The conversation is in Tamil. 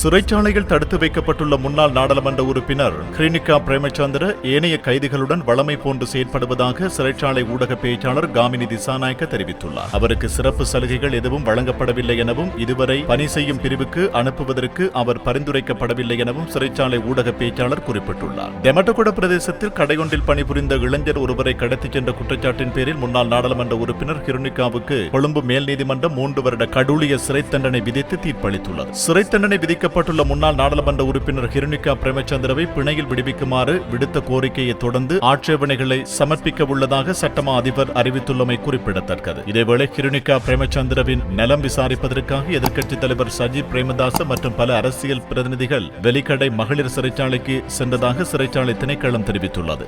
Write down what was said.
சிறைச்சாலையில் தடுத்து வைக்கப்பட்டுள்ள முன்னாள் நாடாளுமன்ற உறுப்பினர் கிரினிகா பிரேமச்சந்திர ஏனைய கைதிகளுடன் வளமை போன்று செயற்படுவதாக சிறைச்சாலை ஊடக பேச்சாளர் காமினி திசாநாயக்க தெரிவித்துள்ளார். அவருக்கு சிறப்பு சலுகைகள் எதுவும் வழங்கப்படவில்லை எனவும் இதுவரை பணி செய்யும் பிரிவுக்கு அனுப்புவதற்கு அவர் பரிந்துரைக்கப்படவில்லை எனவும் சிறைச்சாலை ஊடக பேச்சாளர் குறிப்பிட்டுள்ளார். டெமட்டகுட பிரதேசத்தில் கடையொன்றில் பணிபுரிந்த இளைஞர் ஒருவரை கடத்திச் சென்ற குற்றச்சாட்டின் பேரில் முன்னாள் நாடாளுமன்ற உறுப்பினர் கிருணிகாவுக்கு கொழும்பு மேல் நீதிமன்றம் மூன்று வருட கடூழிய சிறை தண்டனை விதித்து தீர்ப்பளித்துள்ளது. சிறை தண்டனை விதிக்கப்பட்டுள்ள முன்னாள் நாடாளுமன்ற உறுப்பினர் ஹிருணிகா பிரேமச்சந்திரவை பிணையில் விடுவிக்குமாறு விடுத்த கோரிக்கையை தொடர்ந்து ஆட்சேபனைகளை சமர்ப்பிக்க உள்ளதாக சட்டமா அதிபர் அறிவித்துள்ளமை குறிப்பிடத்தக்கது. இதேவேளை ஹிருணிகா பிரேமச்சந்திரவின் நலம் விசாரிப்பதற்காக எதிர்க்கட்சித் தலைவர் சஜித் பிரேமதாச மற்றும் பல அரசியல் பிரதிநிதிகள் வெலிக்கடை மகளிர் சிறைச்சாலைக்கு சென்றதாக சிறைச்சாலை திணைக்களம் தெரிவித்துள்ளது.